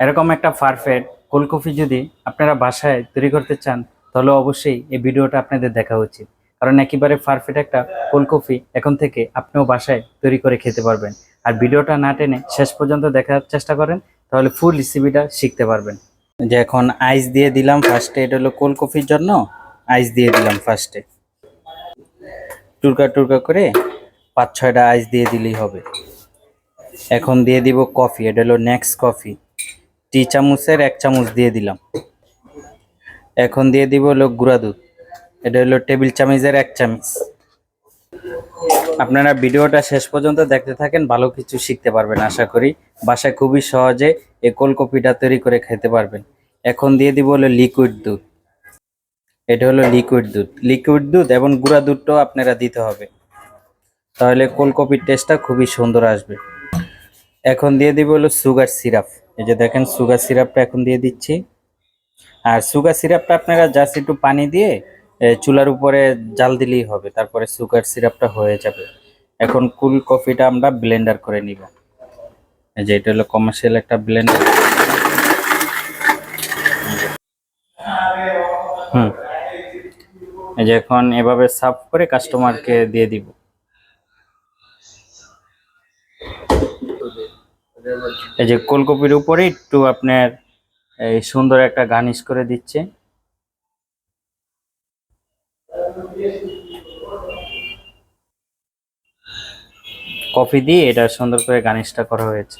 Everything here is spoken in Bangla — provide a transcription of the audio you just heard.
এরকম একটা পারফেক্ট কোল্ড কফি যদি আপনারা বাসায় তৈরি করতে চান, তাহলে অবশ্যই এই ভিডিওটা আপনাদের দেখা উচিত। কারণ একেবারে পারফেক্ট একটা কোল্ড কফি এখন থেকে আপনিও বাসায় তৈরি করে খেতে পারবেন। আর ভিডিওটা না টেনে শেষ পর্যন্ত দেখার চেষ্টা করেন, তাহলে ফুল রেসিপিটা শিখতে পারবেন। যে এখন আইস দিয়ে দিলাম ফার্স্টে এটা হলো কোল্ড কফির জন্য আইস দিয়ে দিলাম ফার্স্টে টুরকা টুরকা করে পাঁচ ছয়টা আইস দিয়ে দিলেই হবে। এখন দিয়ে দিব কফি এটা হলো নেক্সট কফি টি চামচের এক চামচ দিয়ে দিলাম। এখন দিয়ে দিব হলো গুঁড়া দুধ। এটা হলো টেবিল চামচের এক চামচ। আপনারা ভিডিওটা শেষ পর্যন্ত দেখতে থাকেন, ভালো কিছু শিখতে পারবেন আশা করি। বাসায় খুবই সহজে এই কোল্ড কফিটা তৈরি করে খেতে পারবেন। এখন দিয়ে দিব হলো লিকুইড দুধ। এটা হলো লিকুইড দুধ। লিকুইড দুধ এবং গুঁড়া দুধটাও আপনারা দিতে হবে। তাহলে কোল্ড কফির টেস্টটা খুবই সুন্দর আসবে। এখন দিয়ে দিব হলো সুগার সিরাপ। এই যে দেখেন সুগার সিরাপটা এখন দিয়ে দিচ্ছি। আর সুগার সিরাপটা আপনারা জাস্ট একটু পানি দিয়ে চুলার উপরে জাল দিলেই হবে, তারপরে সুগার সিরাপটা হয়ে যাবে। এখন কুল কফিটা আমরা ব্লেন্ডার করে নিব। এই যে এটা হলো কমার্শিয়াল একটা ব্লেন্ডার হুম। এই যে এখন এভাবে সাফ করে কাস্টমারকে দিয়ে দিব। এই যে কোলকপির উপরে একটু আপনার এই সুন্দর একটা গার্নিশ করে দিচ্ছে। কফি দিয়ে এটা সুন্দর করে গার্নিশটা করা হয়েছে।